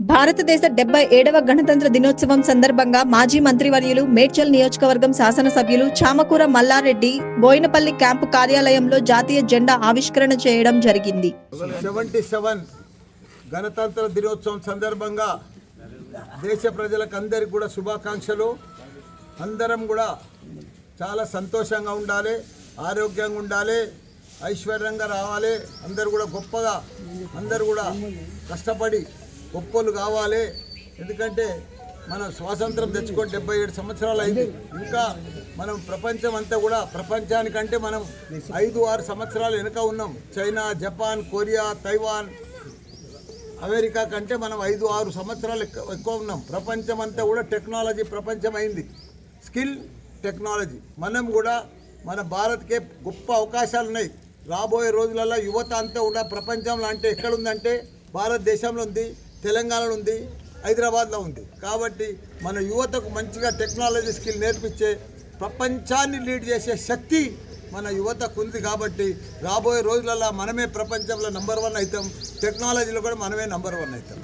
భారతదేశ డెబ్బై ఏడవ గణతంత్ర దినోత్సవం సందర్భంగా మాజీ మంత్రివర్యులు మేడ్చల్ నియోజకవర్గం శాసనసభ్యులు చామకూర మల్లారెడ్డి బోయినపల్లి క్యాంపు కార్యాలయంలో జాతీయ జెండా ఆవిష్కరణ చేయడం జరిగింది. సెవెంటీ సెవెన్ గణతంత్ర దినోత్సవం సందర్భంగా దేశ ప్రజలకు అందరికి కూడా శుభాకాంక్షలు. అందరం కూడా చాలా సంతోషంగా ఉండాలి ఆరోగ్యంగా ఉండాలి ఐశ్వర్యంగా రావాలి. అందరు కూడా గొప్పగా అందరు కూడా కష్టపడి గొప్పలు కావాలి. ఎందుకంటే మనం స్వాతంత్రం తెచ్చుకొని డెబ్బై ఏడు సంవత్సరాలు అయింది. ఇంకా మనం ప్రపంచం అంతా కూడా ప్రపంచానికంటే మనం ఐదు ఆరు సంవత్సరాలు వెనుక ఉన్నాం. China Japan Korea Taiwan America కంటే మనం ఐదు ఆరు సంవత్సరాలు ఎక్కువ ఎక్కువ ఉన్నాం. ప్రపంచం అంతా కూడా టెక్నాలజీ ప్రపంచం అయింది స్కిల్ టెక్నాలజీ. మనం కూడా మన భారత్కే గొప్ప అవకాశాలు ఉన్నాయి. రాబోయే రోజులలో యువత అంతా కూడా ప్రపంచంలో అంటే ఎక్కడుందంటే భారతదేశంలో ఉంది. తెలంగాణలో ఉంది హైదరాబాద్లో ఉంది. కాబట్టి మన యువతకు మంచిగా టెక్నాలజీ స్కిల్ నేర్పించే ప్రపంచాన్ని లీడ్ చేసే శక్తి మన యువతకు ఉంది కాబట్టి రాబోయే రోజులలో మనమే ప్రపంచంలో నంబర్ వన్ అవుతాం టెక్నాలజీలో కూడా మనమే నంబర్ వన్ అవుతాం